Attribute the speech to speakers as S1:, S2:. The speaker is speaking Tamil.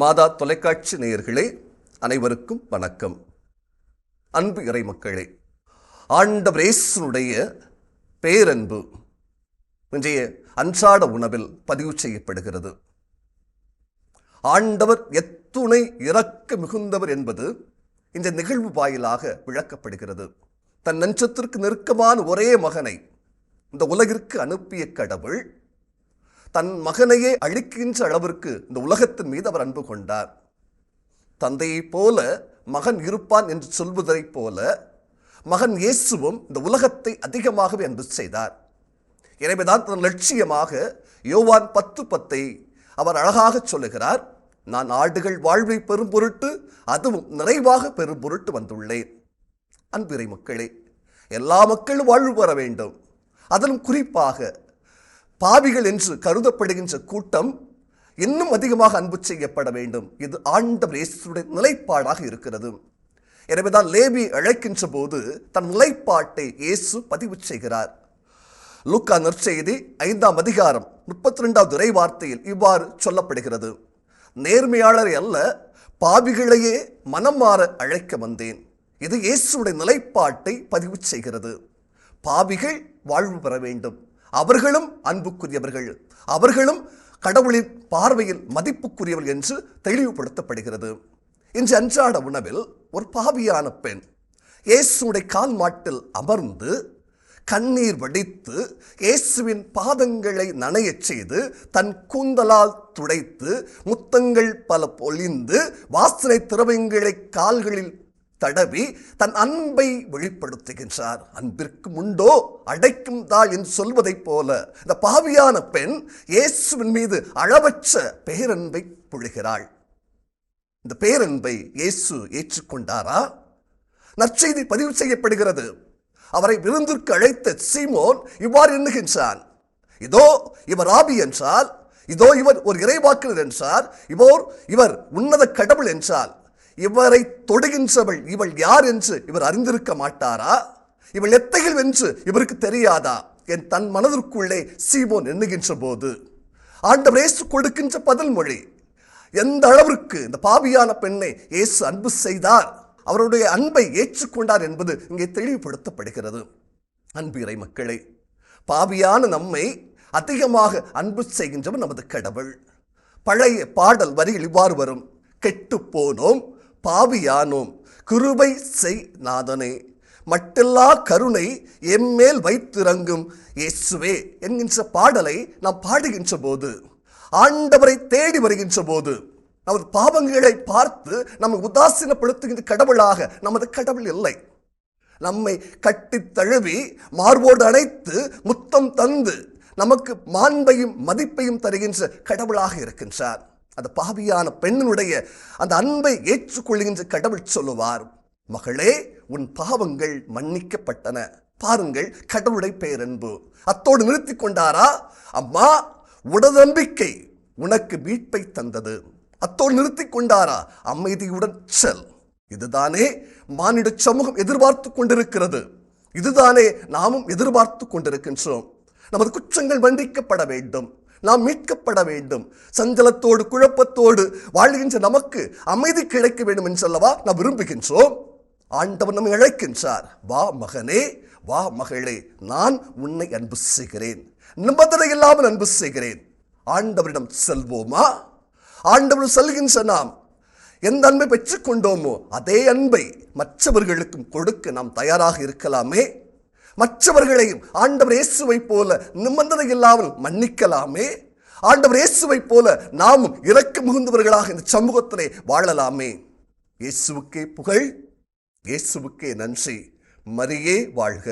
S1: மாதா தொலைக்காட்சி நேயர்களே அனைவருக்கும் வணக்கம். அன்பு இறை மக்களே ஆண்டவரேசனுடைய பேரன்பு இன்றைய அன்றாட உணவில் பதிவு செய்யப்படுகிறது. ஆண்டவர் எத்துணை இறக்க மிகுந்தவர் என்பது இந்த நிகழ்வு வாயிலாக விளக்கப்படுகிறது. தன் நெஞ்சத்திற்கு நெருக்கமான ஒரே மகனை இந்த உலகிற்கு அனுப்பிய கடவுள் தன் மகனையே அழிக்கின்ற அளவிற்கு இந்த உலகத்தின் மீது அவர் அன்பு கொண்டார். தந்தையைப் போல மகன் இருப்பான் என்று சொல்வதைப் போல மகன் இயேசுவும் இந்த உலகத்தை அதிகமாகவே அன்பு செய்தார். எனவேதான் தன் லட்சியமாக யோவான் பத்து பத்தை அவர் அழகாக சொல்லுகிறார் நான் ஆடுகள் வாழ்வை பெரும் பொருட்டு அதுவும் நிறைவாக பெரும் பொருட்டு வந்துள்ளேன். அன்பிறை மக்களே எல்லா மக்களும் வாழ்வு பெற வேண்டும். அதிலும் குறிப்பாக பாவிகள் என்று கருதப்படுகின்ற கூட்டம் இன்னும் அதிகமாக அன்பு செய்யப்பட வேண்டும். இது ஆண்டவர் இயேசுடைய நிலைப்பாடாக இருக்கிறது. எனவேதான் லேபி அழைக்கின்ற போது தன் நிலைப்பாட்டை இயேசு பதிவு செய்கிறார். லுக்கா நற்செய்தி ஐந்தாம் அதிகாரம் முப்பத்தி ரெண்டாவது துறை வார்த்தையில் இவ்வாறு சொல்லப்படுகிறது. நேர்மையாளரை அல்ல பாவிகளையே மனம் மாற அழைக்க வந்தேன். இது இயேசுடைய நிலைப்பாட்டை பதிவு செய்கிறது. பாவிகள் வாழ்வு பெற வேண்டும். அவர்களும் அன்புக்குரியவர்கள். அவர்களும் கடவுளின் பார்வையில் மதிப்புக்குரியவர்கள் என்று தெளிவுபடுத்தப்படுகிறது. இன்று அன்றாட உணவில் ஒரு பாவியான பெண் இயேசுடைய கால் மாட்டில் அமர்ந்து கண்ணீர் வடித்து இயேசுவின் பாதங்களை நனையச் செய்து தன் கூந்தலால் துடைத்து முத்தங்கள் பல பொழிந்து வாசனை திரவங்களை கால்களில் தடவி தன் அன்பை வெளிப்படுத்துகின்றார். அன்பிற்கு உண்டோ அடைக்கும் தாள் என்று சொல்வதைப் போல இந்த பாவியான பெண் இயேசுவின் மீது அளவற்ற பேரன்பை பொழிகிறாள். இந்த பேரன்பை இயேசு ஏற்றுக்கொண்டாரா? நற்செய்தி பதிவு செய்யப்படுகிறது. அவரை விருந்திற்கு அழைத்த சீமோன் இவ்வாறு எண்ணுகின்றான். இதோ இவர் ஆபி என்றால் இதோ இவர் ஒரு இறைவாக்குனர் என்றார் இவோர் இவர் உன்னத கடவுள் என்றால் இவரை தொடுகின்றவள் இவள் யார் என்று இவர் அறிந்திருக்க மாட்டாரா? இவள் எத்தையில் என்று இவருக்கு தெரியாதா? என் தன் மனதிற்குள்ளே சீமோன் எண்ணுகின்ற போது ஆண்டவர் இயேசு கொடுக்கின்ற பதில் மொழி எந்த அளவிற்கு இந்த பாவியான பெண்ணை இயேசு அன்பு செய்தார் அவருடைய அன்பை ஏற்றுக்கொண்டார் என்பது இங்கே தெளிவுபடுத்தப்படுகிறது. அன்பு இறை மக்களே பாவியான நம்மை அதிகமாக அன்பு செய்கின்றவர் நமது கடவுள். பழைய பாடல் வரிகள் இவ்வாறு வரும் கெட்டு போனோம் பாவியானோம். கிருபை செய் நாதனே. மட்டெல்லா கருணை எம்மேல் வைத்திறங்கும். இயேசுவே என்கின்ற பாடலை நாம் பாடுகின்ற போது ஆண்டவரை தேடி வருகின்ற போது நமது பாவங்களை பார்த்து நம்மை உதாசீனப்படுத்துகின்ற கடவுளாக நமது கடவுள் இல்லை. நம்மை கட்டித் தழுவி மார்போடு அணைத்து முத்தம் தந்து நமக்கு மாண்பையும் மதிப்பையும் தருகின்ற கடவுளாக இருக்கின்றார். அந்த பாவியான பெண்ணினுடைய அந்த அன்பை ஏற்றுக்கொள்கின்ற கடவுள் சொல்லுவார் மகளே உன் பாவங்கள் மன்னிக்கப்பட்டன. பாருங்கள் கடவுளுடைய பேரன்பு. அத்தோடு நிறுத்தி கொண்டாரா? அம்மா உடனம்பிக்கை உனக்கு மீட்பை தந்தது. அத்தோடு நிறுத்தி கொண்டாரா? அமைதியுடன் செல். இதுதானே மானிட சமூகம் எதிர்பார்த்து கொண்டிருக்கிறது. இதுதானே நாமும் எதிர்பார்த்து கொண்டிருக்கின்றோம். நமது குற்றங்கள் மன்னிக்கப்பட வேண்டும். நாம் மீட்கப்பட வேண்டும். சஞ்சலத்தோடு குழப்பத்தோடு வாழ்கின்ற நமக்கு அமைதி கிடைக்க வேண்டும் என்றல்லவா நாம் விரும்புகின்றோம். ஆண்டவர் நம்மை அழைக்கின்றார். வா மகனே வா மகளே நான் உன்னை அன்பு செய்கிறேன். நிபந்தனை இல்லாமல் அன்பு செய்கிறேன். ஆண்டவரிடம் செல்வோமா? ஆண்டவர் செல்கின்ற நாம் எந்த அன்பை பெற்றுக்கொண்டோமோ அதே அன்பை மற்றவர்களுக்கும் கொடுக்க நாம் தயாராக இருக்கலாமே. மற்றவர்களையும் ஆண்டவர் இயேசுவை போல நிபந்தனை இல்லாமல் மன்னிக்கலாமே. ஆண்டவர் இயேசுவை போல நாமும் இறக்கு மிகுந்தவர்களாக இந்த சமூகத்திலே வாழலாமே. இயேசுவுக்கே புகழ் இயேசுவுக்கே நன்றி. மரியே வாழ்க.